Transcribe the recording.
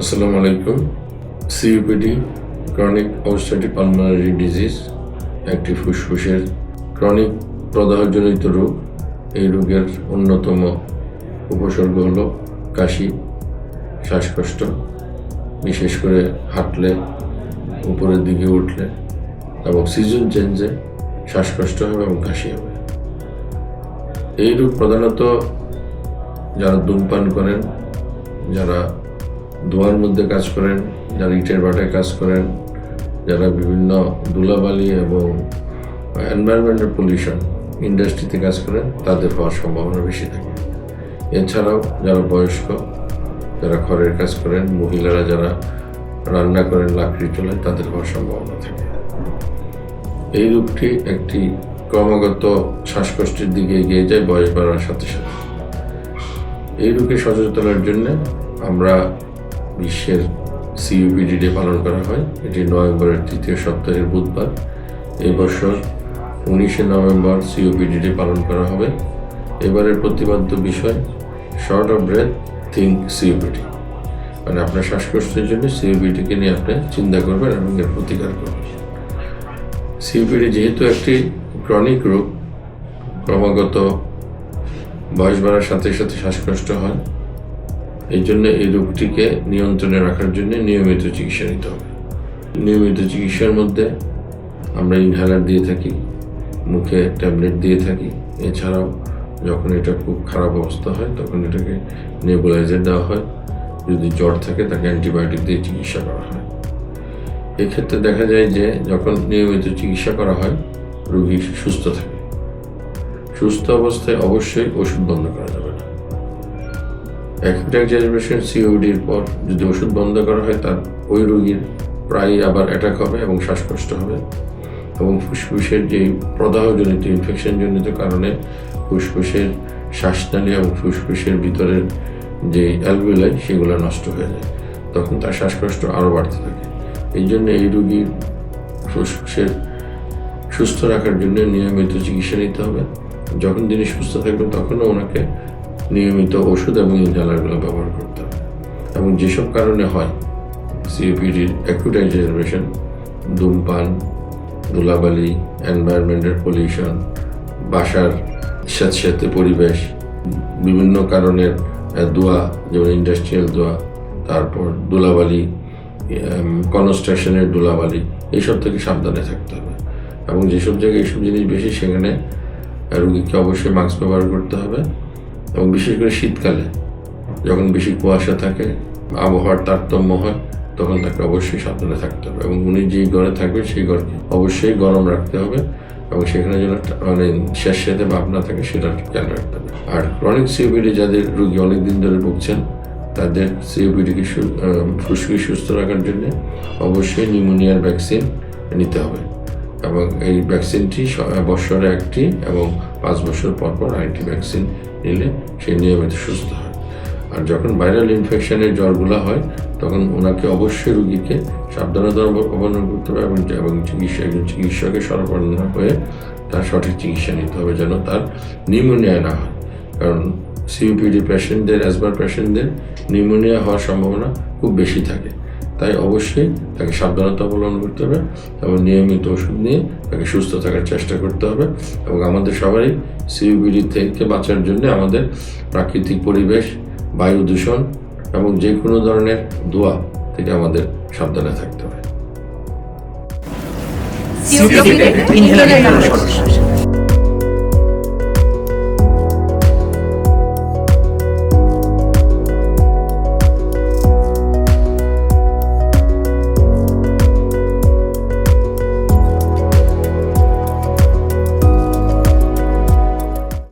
আসসালামু আলাইকুম। COPD chronic obstructive pulmonary disease একটি ফুসফুসের ক্রনিক প্রদাহজনিত রোগ। এই রোগের অন্যতম উপসর্গ হলো কাশি, শ্বাসকষ্ট, বিশেষ করে হাঁটলে, উপরের দিকে উঠলে এবং সিজন চেঞ্জে শ্বাসকষ্ট হবে এবং কাশি হবে। এই রোগ প্রধানত যারা ধূমপান করেন, যারা ধোঁয়ার মধ্যে কাজ করেন, যারা ইটের বাটায় কাজ করেন, যারা বিভিন্ন ধুলাবালি এবং এনভায়রনমেন্টাল পলিউশন ইন্ডাস্ট্রিতে কাজ করেন, তাদের হওয়ার সম্ভাবনা বেশি থাকে। এছাড়াও যারা বয়স্ক, যারা ঘরের কাজ করেন, মহিলারা যারা রান্না করেন, লাকড়ি চলায় তাদের হওয়ার সম্ভাবনা থাকে। এই রোগটি একটি ক্রমাগত শ্বাসকষ্টের দিকে এগিয়ে যায়, বয়স বাড়ার সাথে সাথে। এই রোগে সচেতনার জন্য আমরা বিশ্বের সিইউপিডি ডে পালন করা হয়। এটি নভেম্বরের তৃতীয় সপ্তাহের বুধবার। এই বছর উনিশে নভেম্বর সিইউপিডি ডে পালন করা হবে। এবারের প্রতিপাদ্য বিষয় short of breath think COPD মানে আপনার শ্বাসকষ্টের জন্য সিইউপিডিকে নিয়ে আপনি চিন্তা করবেন এবং এর প্রতিকার করবেন। সিইউপিডি যেহেতু একটি ক্রনিক রোগ, ক্রমাগত বয়স বাড়ার সাথে সাথে শ্বাসকষ্ট হয়। এই জন্য এই রোগটিকে নিয়ন্ত্রণে রাখার জন্য নিয়মিত চিকিৎসা নিতে হবে। নিয়মিত চিকিৎসার মধ্যে আমরা ইনহেলার দিয়ে থাকি, মুখে ট্যাবলেট দিয়ে থাকি। এছাড়াও যখন এটা খুব খারাপ অবস্থা হয়, তখন এটাকে নেবুলাইজার দেওয়া হয়। যদি জ্বর থাকে, তাকে অ্যান্টিবায়োটিক দিয়ে চিকিৎসা করা হয়। এক্ষেত্রে দেখা যায় যে, যখন নিয়মিত চিকিৎসা করা হয়, রোগী সুস্থ থাকে। সুস্থ অবস্থায় অবশ্যই ওষুধ বন্ধ করা যাবে। অ্যাকিউট এক্সারবেশন সিওডির পর যদি ওষুধ বন্ধ করা হয়, তার ওই রোগীর প্রায় আবার অ্যাটাক হবে এবং শ্বাসকষ্ট হবে। এবং ফুসফুসের যে প্রদাহজনিত ইনফেকশনজনিত কারণে ফুসফুসের শ্বাসনালী এবং ফুসফুসের ভিতরের যে অ্যালভিলাই সেগুলো নষ্ট হয়ে যায়। তখন তার শ্বাসকষ্ট আরও বাড়তে থাকে। এই জন্য এই রোগীর ফুসফুসের সুস্থ রাখার জন্য নিয়মিত চিকিৎসা নিতে হবে। যখন তিনি সুস্থ থাকবেন, তখনও ওনাকে নিয়মিত ওষুধ এবং ইনহেলারগুলো ব্যবহার করতে হবে। এবং যেসব কারণে হয় সিওপিডির অ্যাকুট এক্সারবেশন ধূমপান, ধুলাবালি এনভায়রনমেন্টের পলিউশন বাসার সাথে পরিবেশ, বিভিন্ন কারণের ধোঁয়া, যেমন ইন্ডাস্ট্রিয়াল ধোঁয়া, তারপর ধুলাবালি কনস্ট্রাকশনের ধুলাবালি এইসব থেকে সাবধানে থাকতে হবে। এবং যেসব জায়গায় এইসব জিনিস বেশি, সেখানে রুগীকে অবশ্যই মাস্ক ব্যবহার করতে হবে। এবং বিশেষ করে শীতকালে যখন বেশি কুয়াশা থাকে, আবহাওয়ার তারতম্য হয়, তখন তাকে অবশ্যই সাবধানে থাকতে হবে। এবং উনি যেই ঘরে থাকবে সেই ঘরকে অবশ্যই গরম রাখতে হবে এবং সেখানে যেন মানে শেষ সাথে ভাব না থাকে সেটা খেয়াল রাখতে হবে। আর ক্রনিক সিওপিডি যাদের রোগী অনেকদিন ধরে ভুগছেন, তাদের সিওপিডিকে ফুসকি সুস্থ রাখার জন্য অবশ্যই নিউমোনিয়ার ভ্যাকসিন নিতে হবে। এবং এই ভ্যাকসিনটি বৎসরে একটি এবং পাঁচ বছর পর পর আরেকটি ভ্যাকসিন নিলে সে নিয়মিত সুস্থ হয়। আর যখন ভাইরাল ইনফেকশনের জ্বরগুলো হয়, তখন ওনাকে অবশ্যই রুগীকে সাবধানতা অব- অবলম্বন করতে হবে এবং এবং চিকিৎসা একজন চিকিৎসকের শরণাপন্ন হয়ে তার সঠিক চিকিৎসা নিতে হবে যেন তার নিউমোনিয়া না হয়। কারণ সিইপিডি পেশেন্টদের অ্যাসবার পেশেন্টদের নিউমোনিয়া হওয়ার সম্ভাবনা খুব বেশি থাকে। তাই অবশ্যই তাকে সাবধানতা অবলম্বন করতে হবে এবং নিয়মিত ওষুধ নিয়ে তাকে সুস্থ থাকার চেষ্টা করতে হবে এবং আমাদের সবারই সিইপিডি থেকে বাঁচার জন্য আমাদের প্রাকৃতিক পরিবেশ বায়ু দূষণ এবং যে কোনো ধরনের ধোঁয়া থেকে আমাদের সাবধানে থাকতে হবে।